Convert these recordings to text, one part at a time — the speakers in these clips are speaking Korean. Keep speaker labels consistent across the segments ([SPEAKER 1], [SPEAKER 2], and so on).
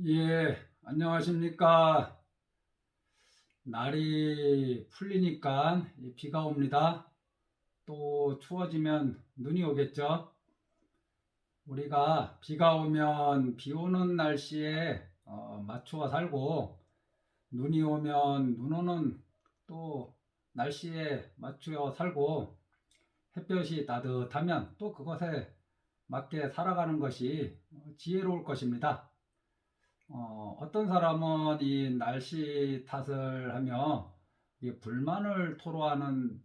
[SPEAKER 1] 예, 안녕하십니까. 날이 풀리니까 이 비가 옵니다. 또 추워지면 눈이 오겠죠. 우리가 비가 오면 비 오는 날씨에 어, 맞추어 살고 눈이 오면 눈 오는 또 날씨에 맞추어 살고 햇볕이 따뜻하면 또 그것에 맞게 살아가는 것이 지혜로울 것입니다. 어, 어떤 사람은 이 날씨 탓을 하며 이 불만을 토로하는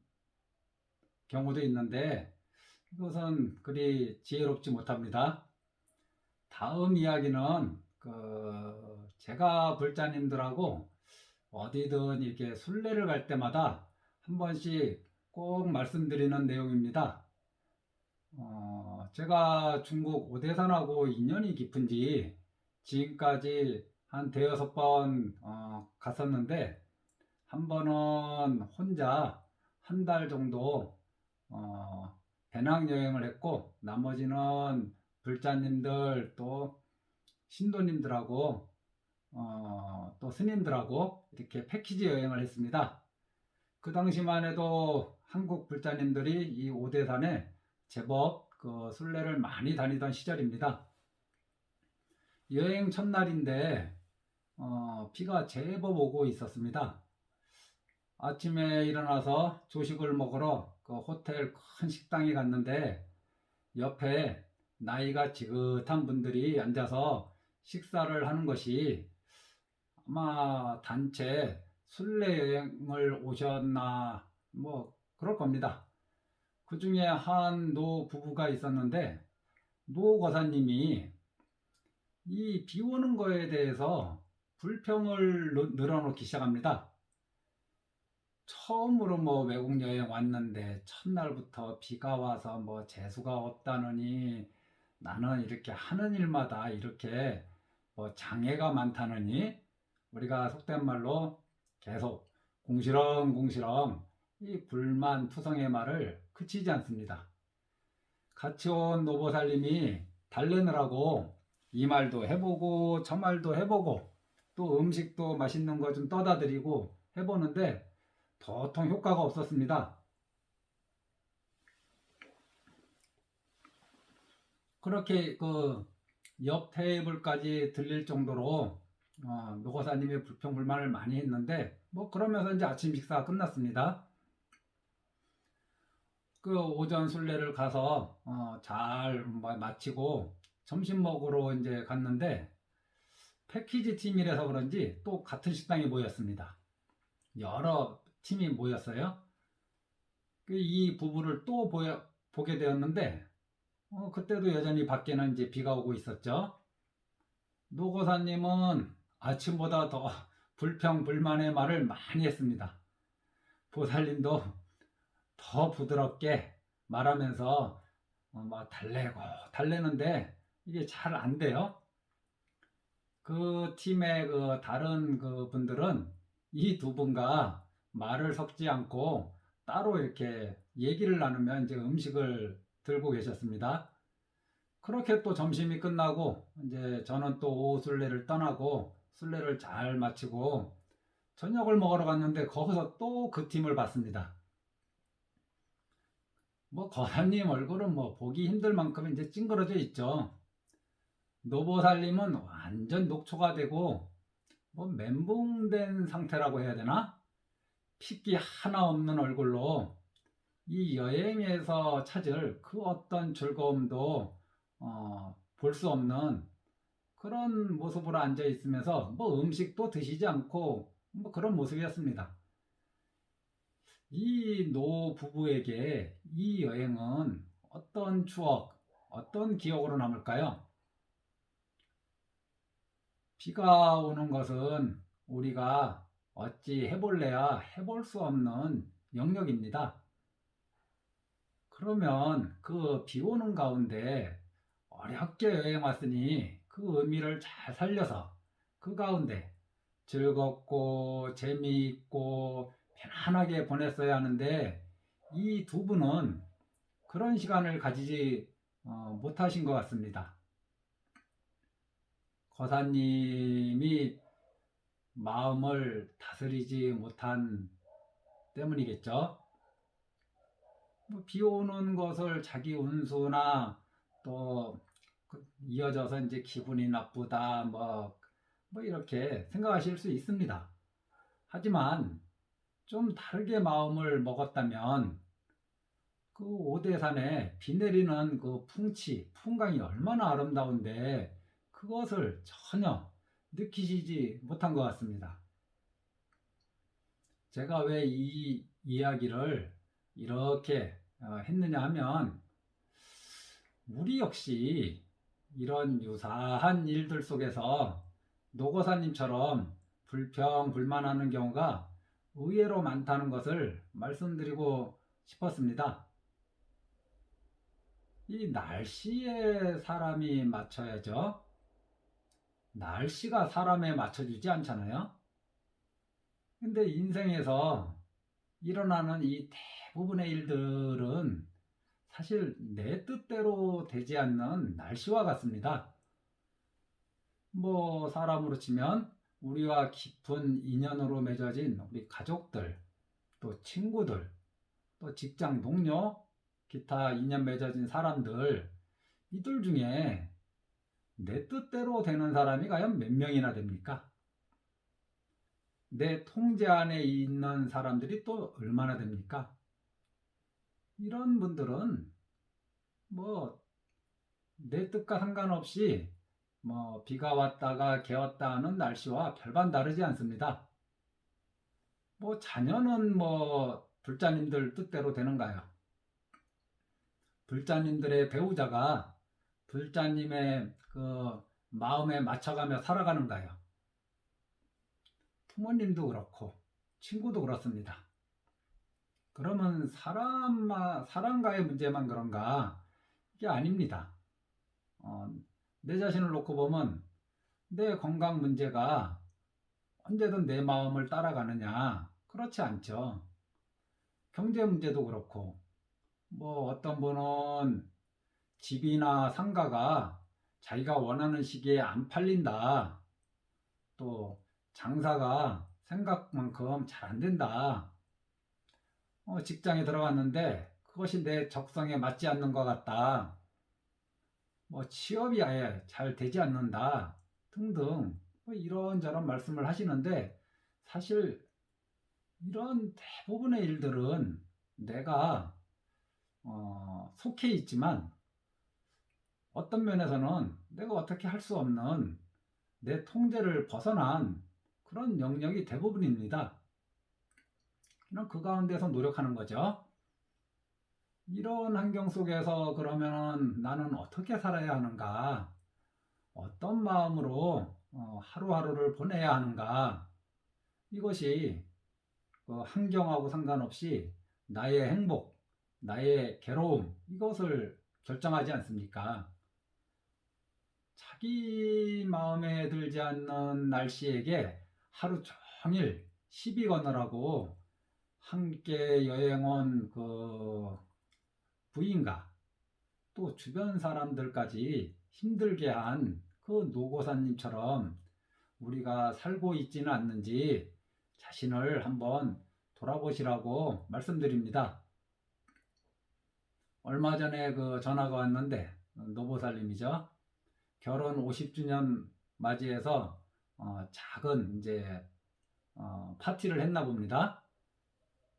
[SPEAKER 1] 경우도 있는데 이것은 그리 지혜롭지 못합니다. 다음 이야기는 그 제가 불자님들하고 어디든 이렇게 순례를 갈 때마다 한 번씩 꼭 말씀드리는 내용입니다. 어, 제가 중국 오대산하고 인연이 깊은지 지금까지 한 대여섯 번 어, 갔었는데 한 번은 혼자 한 달 정도 어, 배낭 여행을 했고 나머지는 불자님들 또 신도님들하고 어, 또 스님들하고 이렇게 패키지 여행을 했습니다. 그 당시만 해도 한국 불자님들이 이 오대산에 제법 그 순례를 많이 다니던 시절입니다. 여행 첫날인데 어, 비가 제법 오고 있었습니다. 아침에 일어나서 조식을 먹으러 그 호텔 큰 식당에 갔는데 옆에 나이가 지긋한 분들이 앉아서 식사를 하는 것이 아마 단체 순례 여행을 오셨나 뭐 그럴 겁니다. 그 중에 한 노 부부가 있었는데 노 거사님이 이 비 오는 거에 대해서 불평을 느- 늘어놓기 시작합니다. 처음으로 뭐 외국 여행 왔는데 첫날부터 비가 와서 뭐 재수가 없다느니 나는 이렇게 하는 일마다 이렇게 뭐 장애가 많다느니 우리가 속된 말로 계속 공시렁공시렁 이 불만 투성의 말을 그치지 않습니다. 같이 온 노보살님이 달래느라고 이 말도 해보고 저 말도 해보고 또 음식도 맛있는 거 좀 떠다 드리고 해보는데 도통 효과가 없었습니다. 그렇게 그 옆 테이블까지 들릴 정도로 어, 노거사님의 불평 불만을 많이 했는데 뭐 그러면서 이제 아침 식사가 끝났습니다. 그 오전 순례를 가서 어, 잘 마- 마치고 점심 먹으러 이제 갔는데 패키지 팀이라서 그런지 또 같은 식당에 모였습니다. 여러 팀이 모였어요. 그이 부부를 또 보여, 보게 되었는데 어, 그때도 여전히 밖에는 이제 비가 오고 있었죠. 노고사님은 아침보다 더 불평 불만의 말을 많이 했습니다. 보살님도 더 부드럽게 말하면서 어, 막 달래고 달래는데 이게 잘 안 돼요. 그 팀의 그 다른 그 분들은 이 두 분과 말을 섞지 않고 따로 이렇게 얘기를 나누면 이제 음식을 들고 계셨습니다. 그렇게 또 점심이 끝나고 이제 저는 또 오후 순례를 떠나고 순례를 잘 마치고 저녁을 먹으러 갔는데 거기서 또 그 팀을 봤습니다. 뭐 거사님 얼굴은 뭐 보기 힘들 만큼 이제 찡그러져 있죠. 노보살님은 완전 녹초가 되고 뭐 멘붕된 상태라고 해야 되나? 핏기 하나 없는 얼굴로 이 여행에서 찾을 그 어떤 즐거움도 어, 볼 수 없는 그런 모습으로 앉아 있으면서 뭐 음식도 드시지 않고 뭐 그런 모습이었습니다. 이 노 부부에게 이 여행은 어떤 추억, 어떤 기억으로 남을까요? 비가 오는 것은 우리가 어찌 해볼래야 해볼 수 없는 영역입니다. 그러면 그 비 오는 가운데 어렵게 여행 왔으니 그 의미를 잘 살려서 그 가운데 즐겁고 재미있고 편안하게 보냈어야 하는데 이 두 분은 그런 시간을 가지지 어, 못하신 것 같습니다. 거사님이 마음을 다스리지 못한 때문이겠죠. 뭐비 오는 것을 자기 운수나 또그 이어져서 이제 기분이 나쁘다 뭐, 뭐 이렇게 생각하실 수 있습니다. 하지만 좀 다르게 마음을 먹었다면 그 오대산에 비 내리는 그 풍치, 풍광이 얼마나 아름다운데 그것을 전혀 느끼시지 못한 것 같습니다. 제가 왜 이 이야기를 이렇게 어, 했느냐 하면 우리 역시 이런 유사한 일들 속에서 노고사님처럼 불평, 불만하는 경우가 의외로 많다는 것을 말씀드리고 싶었습니다. 이 날씨에 사람이 맞춰야죠. 날씨가 사람에 맞춰주지 않잖아요. 근데 인생에서 일어나는 이 대부분의 일들은 사실 내 뜻대로 되지 않는 날씨와 같습니다. 뭐 사람으로 치면 우리와 깊은 인연으로 맺어진 우리 가족들, 또 친구들, 또 직장 동료, 기타 인연 맺어진 사람들, 이들 중에 내 뜻대로 되는 사람이 과연 몇 명이나 됩니까? 내 통제 안에 있는 사람들이 또 얼마나 됩니까? 이런 분들은 뭐 내 뜻과 상관없이 뭐 비가 왔다가 개웠다 하는 날씨와 별반 다르지 않습니다. 뭐 자녀는 뭐 불자님들 뜻대로 되는가요? 불자님들의 배우자가 불자님의 그 마음에 맞춰가며 살아가는 가요? 부모님도 그렇고 친구도 그렇습니다. 그러면 사람마, 사람과의 문제만 그런가? 이게 아닙니다. 어, 내 자신을 놓고 보면 내 건강 문제가 언제든 내 마음을 따라가느냐? 그렇지 않죠. 경제 문제도 그렇고, 뭐 어떤 분은 집이나 상가가 자기가 원하는 시기에 안 팔린다. 또 장사가 생각만큼 잘 안 된다. 어, 직장에 들어갔는데 그것이 내 적성에 맞지 않는 것 같다. 뭐 취업이 아예 잘 되지 않는다. 등등 뭐 이런저런 말씀을 하시는데 사실 이런 대부분의 일들은 내가 어, 속해 있지만 어떤 면에서는 내가 어떻게 할 수 없는 내 통제를 벗어난 그런 영역이 대부분입니다. 그럼 그 가운데서 노력하는 거죠. 이런 환경 속에서 그러면 나는 어떻게 살아야 하는가? 어떤 마음으로 어, 하루하루를 보내야 하는가? 이것이 그 환경하고 상관없이 나의 행복, 나의 괴로움, 이것을 결정하지 않습니까? 자기 마음에 들지 않는 날씨에게 하루 종일 시비 거느라고 함께 여행 온 그 부인과 또 주변 사람들까지 힘들게 한 그 노고사님처럼 우리가 살고 있지는 않는지 자신을 한번 돌아보시라고 말씀드립니다. 얼마 전에 그 전화가 왔는데 노보살님이죠. 결혼 50주년 맞이해서 어, 작은 이제 어, 파티를 했나 봅니다.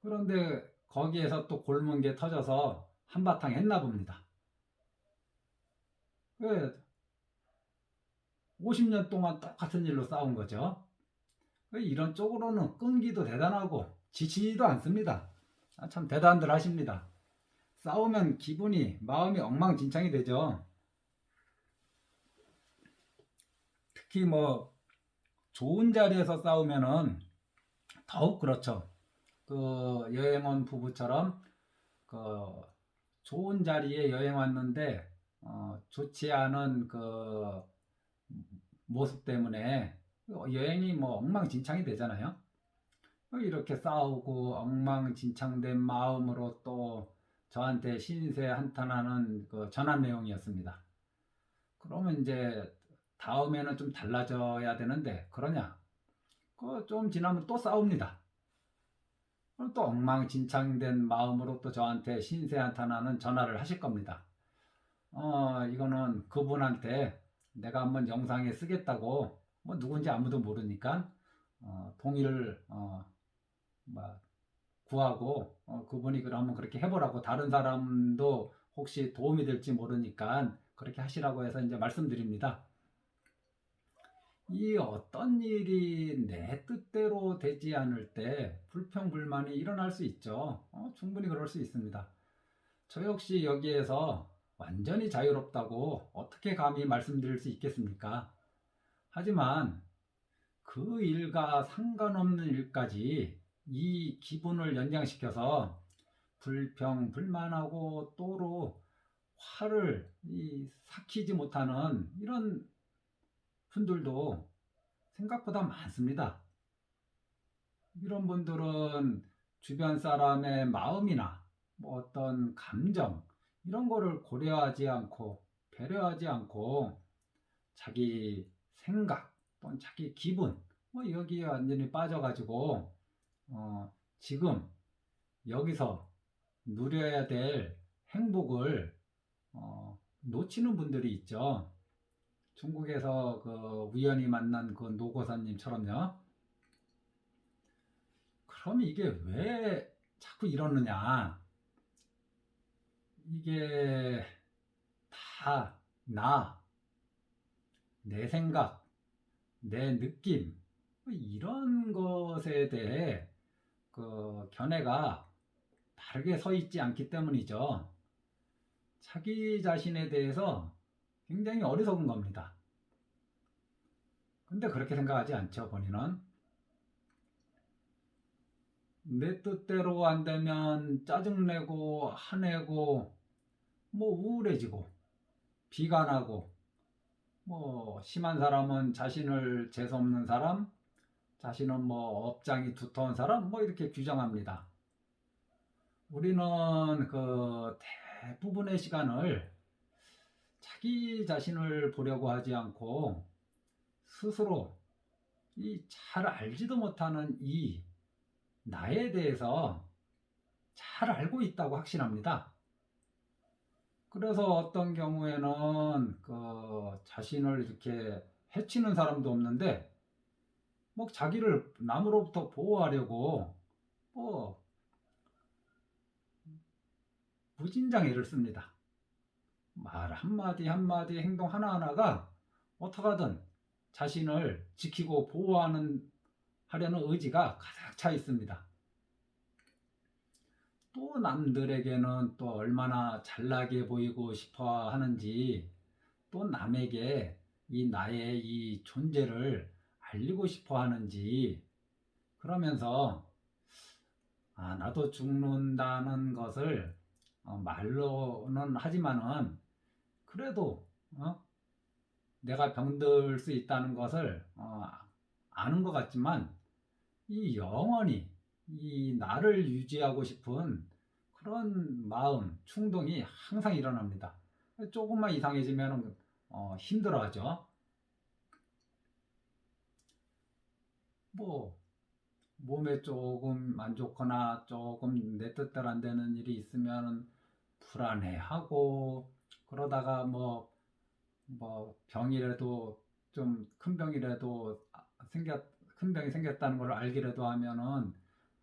[SPEAKER 1] 그런데 거기에서 또 골문 게 터져서 한바탕 했나 봅니다. 왜 50년 동안 똑같은 일로 싸운 거죠. 이런 쪽으로는 끈기도 대단하고 지치지도 않습니다. 아, 참 대단들 하십니다. 싸우면 기분이 마음이 엉망진창이 되죠. 특히 뭐 좋은 자리에서 싸우면은 더욱 그렇죠. 그 여행 온 부부처럼 그 좋은 자리에 여행 왔는데 어, 좋지 않은 그 모습 때문에 여행이 뭐 엉망진창이 되잖아요. 이렇게 싸우고 엉망진창된 마음으로 또 저한테 신세 한탄하는 그 전한 내용이었습니다. 그러면 이제 다음에는 좀 달라져야 되는데 그러냐? 그좀 지나면 또 싸웁니다. 그럼 또 엉망진창된 마음으로 또 저한테 신세한탄하는 전화를 하실 겁니다. 어, 이거는 그분한테 내가 한번 영상에 쓰겠다고 뭐 누군지 아무도 모르니까 어, 동의를 어, 뭐 구하고 어, 그분이 그러면 그렇게 해보라고 다른 사람도 혹시 도움이 될지 모르니까 그렇게 하시라고 해서 이제 말씀드립니다. 이 어떤 일이 내 뜻대로 되지 않을 때 불평불만이 일어날 수 있죠. 어, 충분히 그럴 수 있습니다. 저 역시 여기에서 완전히 자유롭다고 어떻게 감히 말씀드릴 수 있겠습니까? 하지만 그 일과 상관없는 일까지 이 기분을 연장시켜서 불평, 불만하고 또로 화를 이 삭히지 못하는 이런 분들도 생각보다 많습니다. 이런 분들은 주변 사람의 마음이나 뭐 어떤 감정 이런 거를 고려하지 않고 배려하지 않고 자기 생각 또는 자기 기분 뭐 여기에 완전히 빠져가지고 어, 지금 여기서 누려야 될 행복을 어, 놓치는 분들이 있죠. 중국에서 그 우연히 만난 그 노고사님처럼요. 그럼 이게 왜 자꾸 이러느냐? 이게 다 나, 내 생각, 내 느낌, 뭐 이런 것에 대해 그 견해가 바르게 서 있지 않기 때문이죠. 자기 자신에 대해서 굉장히 어리석은 겁니다. 근데 그렇게 생각하지 않죠, 본인은. 내 뜻대로 안 되면 짜증내고, 화내고, 뭐 우울해지고, 비관하고, 뭐 심한 사람은 자신을 재수없는 사람, 자신은 뭐 업장이 두터운 사람, 뭐 이렇게 규정합니다. 우리는 그 대부분의 시간을 자기 자신을 보려고 하지 않고 스스로 이 잘 알지도 못하는 이 나에 대해서 잘 알고 있다고 확신합니다. 그래서 어떤 경우에는 그 자신을 이렇게 해치는 사람도 없는데 뭐 자기를 남으로부터 보호하려고 뭐 무진장 애를 씁니다. 말 한마디 한마디 행동 하나하나가 어떻게든 자신을 지키고 보호하는 하려는 의지가 가득 차 있습니다. 또 남들에게는 또 얼마나 잘나게 보이고 싶어 하는지 또 남에게 이 나의 이 존재를 알리고 싶어 하는지 그러면서 아, 나도 죽는다는 것을 어, 말로는 하지만은 그래도 어? 내가 병들 수 있다는 것을 어, 아는 것 같지만 이 영원히 이 나를 유지하고 싶은 그런 마음, 충동이 항상 일어납니다. 조금만 이상해지면 어, 힘들어하죠. 뭐 몸에 조금 안 좋거나 조금 내 뜻대로 안 되는 일이 있으면 불안해하고 그러다가 뭐, 뭐 병이라도 좀 큰 병이라도 생겼, 큰 병이 생겼다는 걸 알기라도 하면은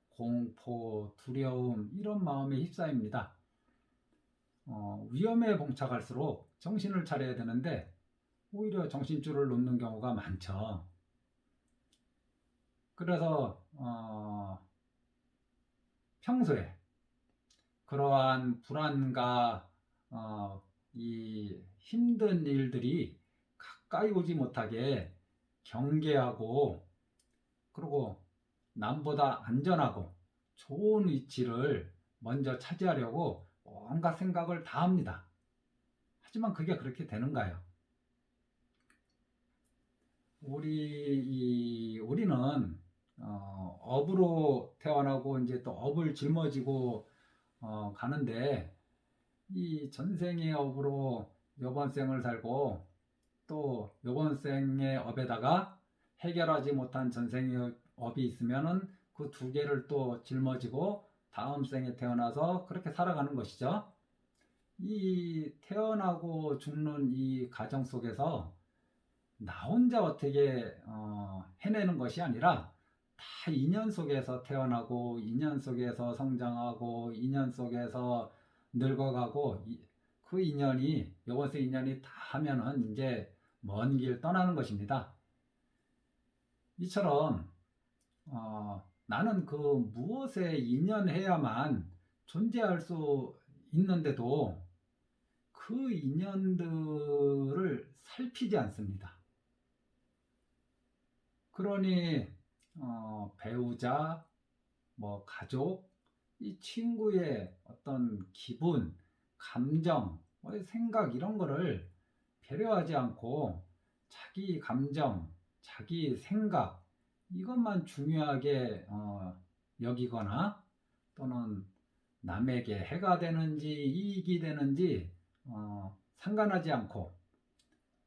[SPEAKER 1] 공포, 두려움 이런 마음에 휩싸입니다. 어, 위험에 봉착할수록 정신을 차려야 되는데 오히려 정신줄을 놓는 경우가 많죠. 그래서 어, 평소에 그러한 불안과 어, 이 힘든 일들이 가까이 오지 못하게 경계하고 그리고 남보다 안전하고 좋은 위치를 먼저 차지하려고 온갖 생각을 다 합니다. 하지만 그게 그렇게 되는가요? 우리 이 우리는 어, 업으로 태어나고 이제 또 업을 짊어지고 어, 가는데 이 전생의 업으로 이번 생을 살고 또 요번 생의 업에다가 해결하지 못한 전생의 업이 있으면은 그 두 개를 또 짊어지고 다음 생에 태어나서 그렇게 살아가는 것이죠. 이 태어나고 죽는 이 과정 속에서 나 혼자 어떻게 어, 해내는 것이 아니라 다 인연 속에서 태어나고 인연 속에서 성장하고 인연 속에서 늙어가고 이- 그 인연이 요번세 인연이 다 하면은 이제 먼 길 떠나는 것입니다. 이처럼 어, 나는 그 무엇에 인연해야만 존재할 수 있는데도 그 인연들을 살피지 않습니다. 그러니 어, 배우자, 뭐 가족, 이 친구의 어떤 기분, 감정, 뭐 생각 이런 거를 배려하지 않고 자기 감정, 자기 생각 이것만 중요하게 어, 여기거나 또는 남에게 해가 되는지 이익이 되는지 어, 상관하지 않고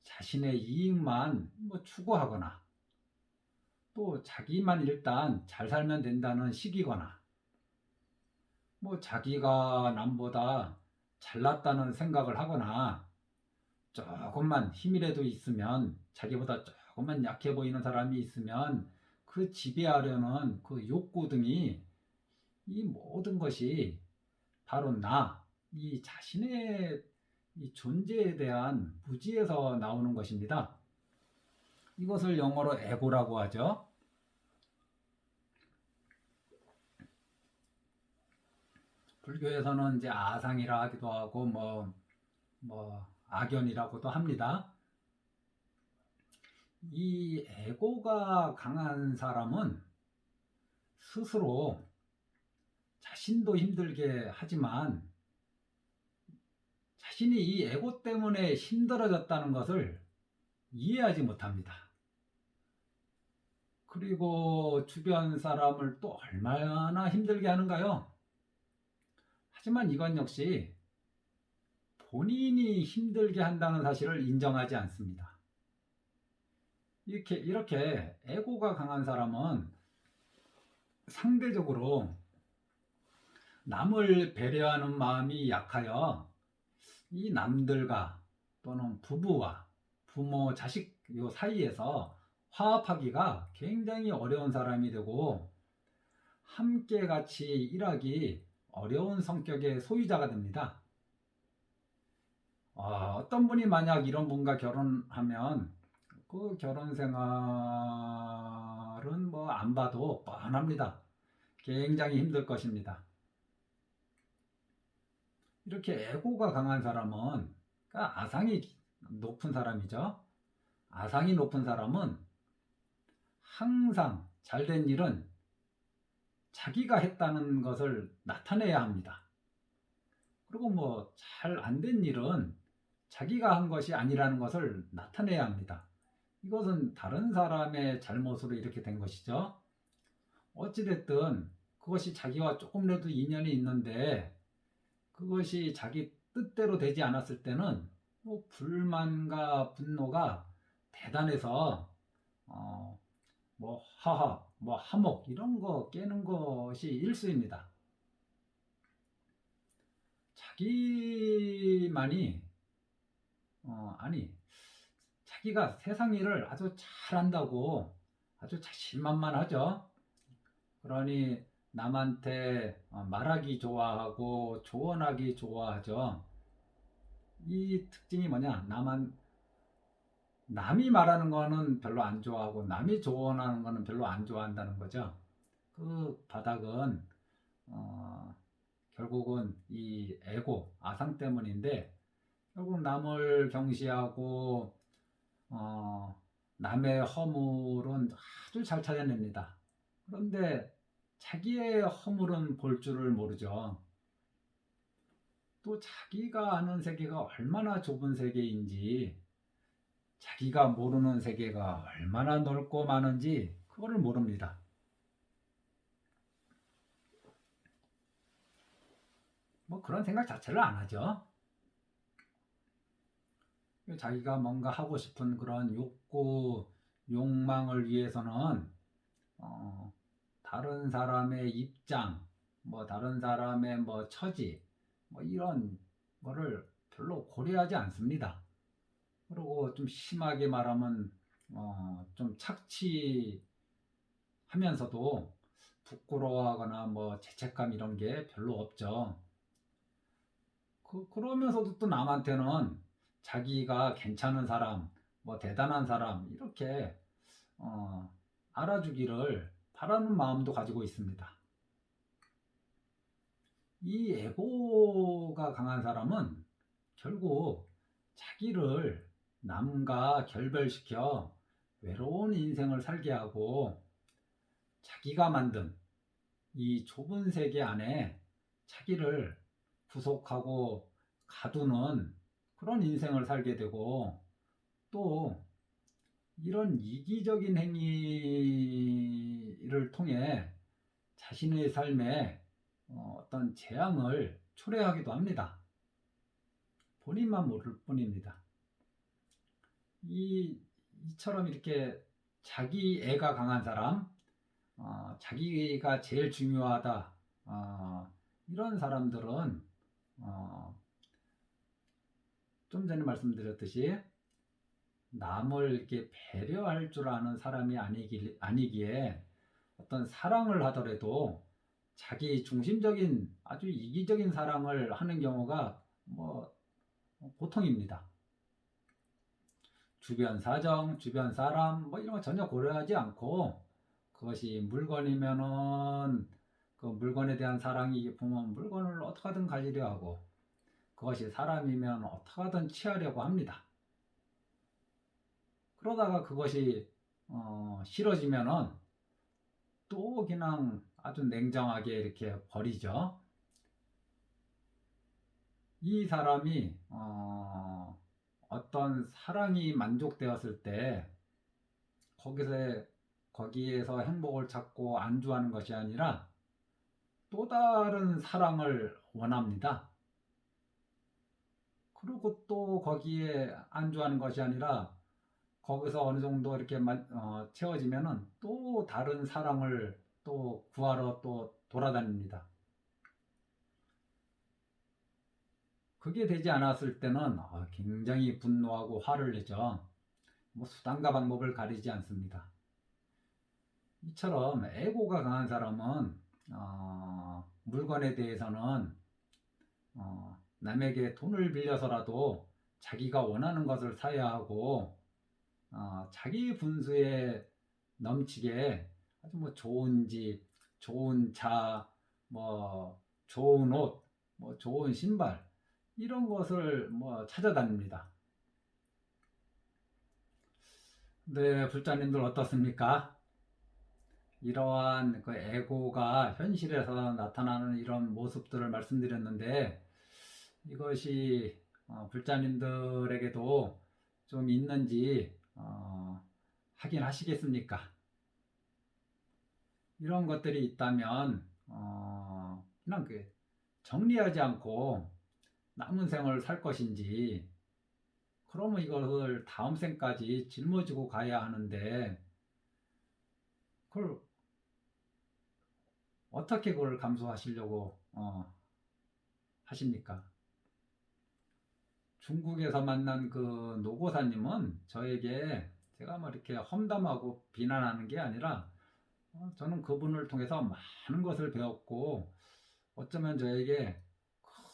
[SPEAKER 1] 자신의 이익만 뭐 추구하거나 또 자기만 일단 잘 살면 된다는 식이거나 뭐 자기가 남보다 잘났다는 생각을 하거나 조금만 힘이라도 있으면 자기보다 조금만 약해 보이는 사람이 있으면 그 지배하려는 그 욕구 등이 이 모든 것이 바로 나, 이 자신의 이 존재에 대한 무지에서 나오는 것입니다. 이것을 영어로 에고라고 하죠. 불교에서는 이제 아상이라 하기도 하고 뭐, 뭐 악연이라고도 합니다. 이 에고가 강한 사람은 스스로 자신도 힘들게 하지만 자신이 이 에고 때문에 힘들어졌다는 것을 이해하지 못합니다. 그리고 주변 사람을 또 얼마나 힘들게 하는가요? 하지만 이건 역시 본인이 힘들게 한다는 사실을 인정하지 않습니다. 이렇게, 이렇게 에고가 강한 사람은 상대적으로 남을 배려하는 마음이 약하여 이 남들과 또는 부부와 부모, 자식 요 사이에서 화합하기가 굉장히 어려운 사람이 되고 함께 같이 일하기 어려운 성격의 소유자가 됩니다. 어, 어떤 분이 만약 이런 분과 결혼하면 그 결혼 생활은 뭐 안 봐도 뻔합니다. 굉장히 힘들 것입니다. 이렇게 에고가 강한 사람은 그러니까 아상이 높은 사람이죠. 아상이 높은 사람은 항상 잘된 일은 자기가 했다는 것을 나타내야 합니다. 그리고 뭐 잘 안 된 일은 자기가 한 것이 아니라는 것을 나타내야 합니다. 이것은 다른 사람의 잘못으로 이렇게 된 것이죠. 어찌됐든 그것이 자기와 조금이라도 인연이 있는데 그것이 자기 뜻대로 되지 않았을 때는 뭐 불만과 분노가 대단해서 어, 뭐 하하, 뭐 하목 이런 거 깨는 것이 일수입니다. 자기만이 어, 아니 자기가 세상 일을 아주 잘한다고 아주 자신만만하죠. 그러니 남한테 어, 말하기 좋아하고 조언하기 좋아하죠. 이 특징이 뭐냐? 남한 남이 말하는 거는 별로 안 좋아하고 남이 조언하는 거는 별로 안 좋아한다는 거죠. 그 바닥은 어, 결국은 이 에고 아상 때문인데 결국 남을 경시하고 어, 남의 허물은 아주 잘 찾아냅니다. 그런데 자기의 허물은 볼 줄을 모르죠. 또 자기가 아는 세계가 얼마나 좁은 세계인지, 자기가 모르는 세계가 얼마나 넓고 많은지, 그거를 모릅니다. 뭐 그런 생각 자체를 안 하죠. 자기가 뭔가 하고 싶은 그런 욕구, 욕망을 위해서는 어, 다른 사람의 입장, 뭐 다른 사람의 뭐 처지, 뭐 이런 거를 별로 고려하지 않습니다. 그리고 좀 심하게 말하면 어, 좀 착취하면서도 부끄러워하거나 뭐 죄책감 이런 게 별로 없죠. 그, 그러면서도 또 남한테는 자기가 괜찮은 사람, 뭐 대단한 사람 이렇게 어, 알아주기를 바라는 마음도 가지고 있습니다. 이 에고가 강한 사람은 결국 자기를 남과 결별시켜 외로운 인생을 살게 하고 자기가 만든 이 좁은 세계 안에 자기를 구속하고 가두는 그런 인생을 살게 되고 또 이런 이기적인 행위를 통해 자신의 삶에 어, 어떤 재앙을 초래하기도 합니다. 본인만 모를 뿐입니다. 이, 이처럼 이렇게 자기 애가 강한 사람, 어, 자기가 제일 중요하다, 어, 이런 사람들은, 어, 좀 전에 말씀드렸듯이, 남을 이렇게 배려할 줄 아는 사람이 아니기, 아니기에 어떤 사랑을 하더라도 자기 중심적인 아주 이기적인 사랑을 하는 경우가 뭐 보통입니다. 주변 사정, 주변 사람 뭐 이런 거 전혀 고려하지 않고 그것이 물건이면은 그 물건에 대한 사랑이 보면 물건을 어떻게 하든 가지려 하고 그것이 사람이면 어떻게 하든 취하려고 합니다. 그러다가 그것이 어, 싫어지면은 또 그냥 아주 냉정하게 이렇게 버리죠. 이 사람이 어, 어떤 사랑이 만족되었을 때 거기서 거기에서 행복을 찾고 안주하는 것이 아니라 또 다른 사랑을 원합니다. 그리고 또 거기에 안주하는 것이 아니라 거기서 어느 정도 이렇게 어, 채워지면은 또 다른 사랑을 또 구하러 또 돌아다닙니다. 그게 되지 않았을 때는 아, 굉장히 분노하고 화를 내죠. 뭐 수단과 방법을 가리지 않습니다. 이처럼 에고가 강한 사람은 어, 물건에 대해서는 어, 남에게 돈을 빌려서라도 자기가 원하는 것을 사야 하고 어, 자기 분수에 넘치게 아주 뭐 좋은 집, 좋은 차, 뭐 좋은 옷, 뭐 좋은 신발 이런 것을 뭐 찾아다닙니다. 네, 불자님들 어떻습니까? 이러한 그 에고가 현실에서 나타나는 이런 모습들을 말씀드렸는데 이것이 어, 불자님들에게도 좀 있는지 어, 확인하시겠습니까? 이런 것들이 있다면 어, 그냥 그 정리하지 않고 남은 생을 살 것인지 그러면 이것을 다음 생까지 짊어지고 가야 하는데 그걸 어떻게 그걸 감수하시려고 어, 하십니까? 중국에서 만난 그 노고사님은 저에게 제가 뭐 이렇게 험담하고 비난하는 게 아니라 어, 저는 그분을 통해서 많은 것을 배웠고 어쩌면 저에게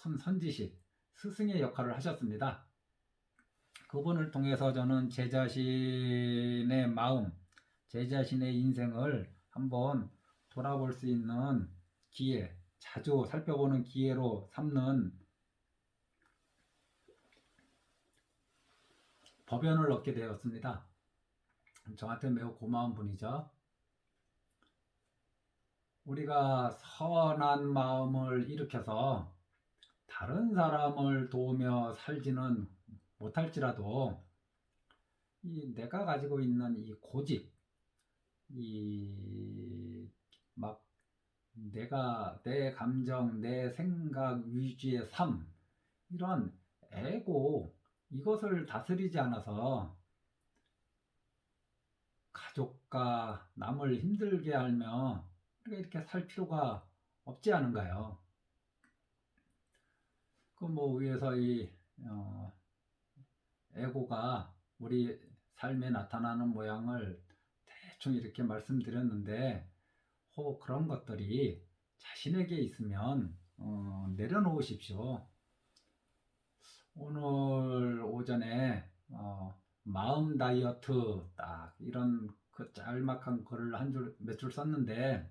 [SPEAKER 1] 큰 선지식, 스승의 역할을 하셨습니다. 그분을 통해서 저는 제 자신의 마음, 제 자신의 인생을 한번 돌아볼 수 있는 기회, 자주 살펴보는 기회로 삼는 법연을 얻게 되었습니다. 저한테 매우 고마운 분이죠. 우리가 선한 마음을 일으켜서 다른 사람을 도우며 살지는 못할지라도 이 내가 가지고 있는 이 고집, 이 막 내가 내 감정, 내 생각 위주의 삶 이런 에고 이것을 다스리지 않아서 가족과 남을 힘들게 하며 이렇게 살 필요가 없지 않은가요? 그뭐 위에서 이 어, 에고가 우리 삶에 나타나는 모양을 대충 이렇게 말씀드렸는데 혹 그런 것들이 자신에게 있으면 어, 내려놓으십시오. 오늘 오전에 어, 마음 다이어트 딱 이런 그 짤막한 글을 한 줄 몇 줄 썼는데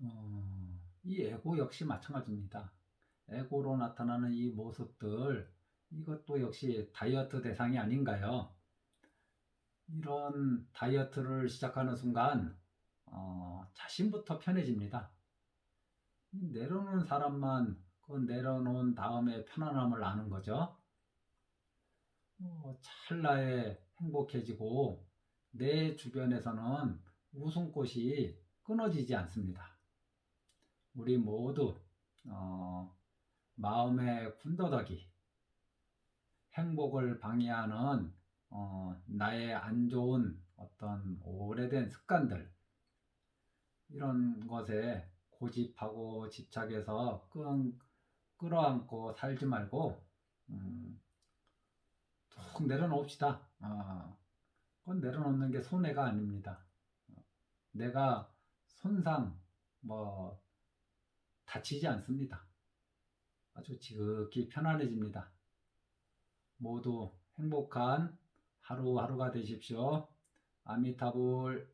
[SPEAKER 1] 어, 이 에고 역시 마찬가지입니다. 에고로 나타나는 이 모습들 이것도 역시 다이어트 대상이 아닌가요? 이런 다이어트를 시작하는 순간 어, 자신부터 편해집니다. 내려놓은 사람만 그 내려놓은 다음에 편안함을 아는 거죠. 어, 찰나에 행복해지고 내 주변에서는 웃음꽃이 끊어지지 않습니다. 우리 모두 어, 마음의 군더더기, 행복을 방해하는 어, 나의 안 좋은 어떤 오래된 습관들 이런 것에 고집하고 집착해서 끈, 끌어안고 살지 말고 음, 툭 내려놓읍시다. 어, 그건 내려놓는 게 손해가 아닙니다. 내가 손상 뭐 다치지 않습니다. 아주 지극히 편안해집니다. 모두 행복한 하루하루가 되십시오. 아미타불